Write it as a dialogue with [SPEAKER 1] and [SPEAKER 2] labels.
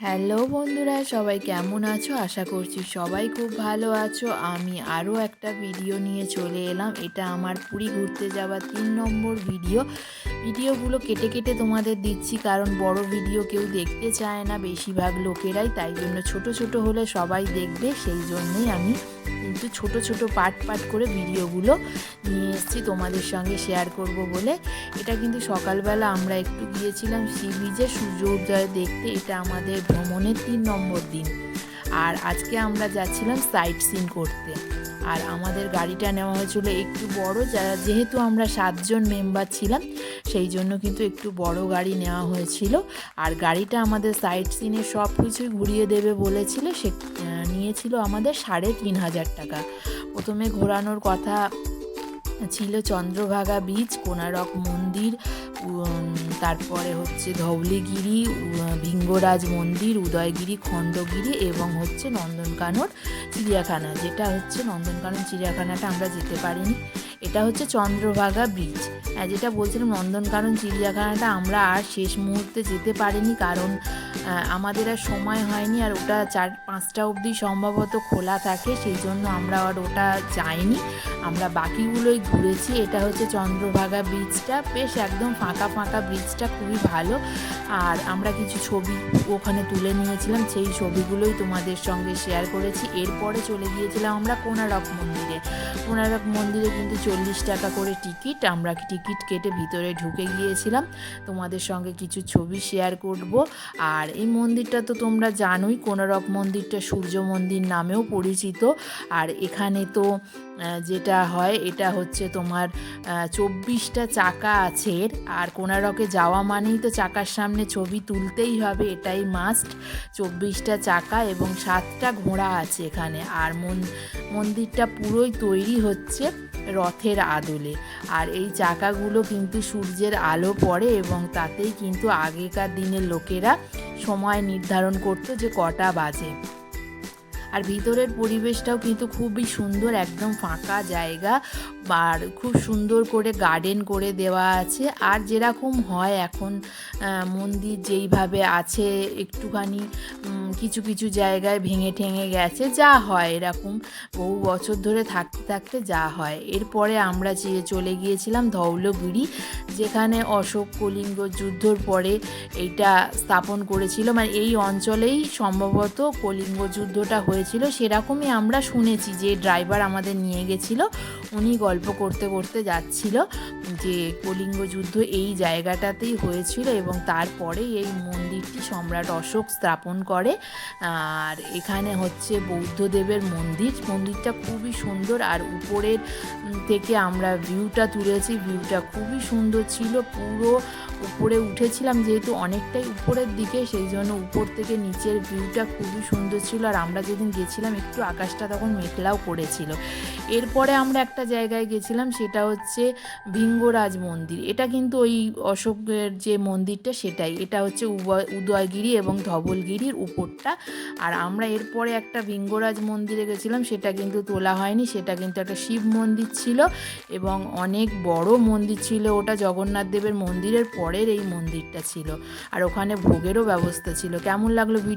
[SPEAKER 1] Hello বন্ধুরা, সবাই কেমন আছো? আশা করছি সবাই খুব ভালো আছো। আমি আরও একটা ভিডিও নিয়ে চলে এলাম। এটা আমার পুরী ঘুরতে যাওয়া তিন নম্বর ভিডিও। ভিডিওগুলো কেটে কেটে তোমাদের দিচ্ছি, কারণ বড় ভিডিও কেউ দেখতে চায় না বেশিরভাগ লোকেরাই, তাই জন্য ছোট ছোট হলে সবাই দেখবে, সেই জন্যই আমি কিন্তু ছোট ছোট পার্ট পার্ট করে ভিডিওগুলো নিয়ে এসেছি, তোমাদের সঙ্গে শেয়ার করব বলে। এটা কিন্তু সকালবেলা আমরা একটু গিয়েছিলাম সি বিচে সূর্য উদয় দেখতে। এটা আমাদের ভ্রমণের তিন নম্বর দিন। আর আজকে আমরা যাচ্ছিলাম সাইট সিন করতে। আর আমাদের গাড়িটা নেওয়া হয়েছিল একটু বড় যা- যেহেতু আমরা সাতজন মেম্বার ছিলাম, সেই জন্য কিন্তু একটু বড় গাড়ি নেওয়া হয়েছিল। আর গাড়িটা আমাদের সাইট সিনে সব কিছুই ঘুরিয়ে দেবে বলেছিল, সে নিয়েছিল আমাদের সাড়ে তিন হাজার টাকা। প্রথমে ঘোরানোর কথা ছিল চন্দ্রভাগা বীচ কোনারক মন্দির তারপরে হচ্ছে ধবলিগিরি ভিঙ্গরাজ মন্দির, উদয়গিরি, খণ্ডগিরি এবং হচ্ছে নন্দনকানন, চিড়িয়াখানা। যেটা হচ্ছে নন্দনকানন, চিড়িয়াখানাটা আমরা যেতে পারিনি। এটা হচ্ছে চন্দ্রভাগা ব্রিজ হ্যাঁ যেটা বলছিলাম নন্দনকানন চিড়িয়াখানাটা আমরা আর শেষ মুহূর্তে যেতে পারিনি কারণ আমাদের আর সময় হয়নি আর ওটা চার, পাঁচটা অবধি সম্ভবত খোলা থাকে, সেই জন্য আমরা আর ওটা যাইনি। আমরা বাকিগুলোই ঘুরেছি, এটা হচ্ছে চন্দ্রভাগা ব্রিজটা বেশ একদম ফাঁকা ফাঁকা ব্রিজটা খুবই ভালো। আর আমরা কিছু ছবি ওখানে তুলে নিয়েছিলাম, সেই ছবিগুলোই তোমাদের সঙ্গে শেয়ার করেছি। এরপরে চলে গিয়েছিলাম আমরা কোনারক মন্দিরে। কোনারক মন্দিরে কিন্তু চল্লিশ টাকা করে টিকিট আমরা টিকিট কেটে ভিতরে ঢুকে গিয়েছিলাম। তোমাদের সঙ্গে কিছু ছবি শেয়ার করব। আর এই মন্দিরটা তো তোমরা জানোই কোনারক মন্দিরটা সূর্য মন্দির নামেও পরিচিত। আর এখানে তো যেটা হয়, এটা হচ্ছে তোমার চব্বিশটা চাকা আছে। আর কোনারকে যাওয়া মানেই তো চাকার সামনে ছবি তুলতেই হবে, এটাই মাস্ট চব্বিশটা চাকা এবং সাতটা ঘোড়া আছে এখানে। আর মন, মন্দিরটা পুরোই তৈরি হচ্ছে। রথের আদলে। আর এই চাকাগুলো কিন্তু সূর্যের আলো পড়ে এবং তাতেই কিন্তু আগেকার দিনের লোকেরা সময় নির্ধারণ করতো যে কটা বাজে। আর ভিতরের পরিবেশটাও কিন্তু খুবই সুন্দর, একদম ফাঁকা জায়গা। আর খুব সুন্দর করে গার্ডেন করে দেওয়া আছে। আর যেরকম হয় এখন মন্দির যেইভাবে আছে, একটুখানি কিছু কিছু জায়গায় ভেঙে ঠেঙে গেছে, যা হয় এরকম। বহু বছর ধরে থাকতে থাকতে যা হয়। এরপরে আমরা চলে গিয়েছিলাম ধৌলগিরি, যেখানে অশোক কলিঙ্গ যুদ্ধর পরে এইটা স্থাপন করেছিল। মানে এই অঞ্চলেই সম্ভবত কলিঙ্গ যুদ্ধটা হয়েছিল সেরকমই আমরা শুনেছি যে ড্রাইভার আমাদের নিয়ে গেছিল। উনি গল্প করতে করতে যাচ্ছিল যে কলিঙ্গ যুদ্ধ এই জায়গাটাতেই হয়েছিল এবং তারপরেই এই মন্দিরটি সম্রাট অশোক স্থাপন করে। আর এখানে হচ্ছে বৌদ্ধদেবের মন্দির। মন্দিরটা খুবই সুন্দর আর উপরের থেকে আমরা ভিউটা তুলেছি। ভিউটা খুবই সুন্দর ছিল। পুরো উপরে উঠেছিলাম যেহেতু অনেকটাই উপরের দিকে, সেই জন্য উপর থেকে নিচের ভিউটা খুবই সুন্দর ছিল। আর আমরা যেদিন গেছিলাম, একটু আকাশটা তখন মেঘলাও করেছিল। এরপরে আমরা একটা জায়গায় গেছিলাম, সেটা হচ্ছে ভিঙ্গরাজ মন্দির। এটা কিন্তু ওই অশোকের যে মন্দিরটা, সেটাই। এটা হচ্ছে উদয়গিরি এবং ধবলগিরির উপরটা। আর আমরা এরপরে একটা ভিঙ্গরাজ মন্দিরে গেছিলাম, সেটা কিন্তু তোলা হয়নি। সেটা কিন্তু একটা শিব মন্দির ছিল এবং অনেক বড় মন্দির ছিল। ওটা জগন্নাথ দেবের মন্দিরের পরের এই মন্দিরটা ছিল। আর ওখানে ভোগেরও ব্যবস্থা ছিল। কেমন লাগল ভিডিও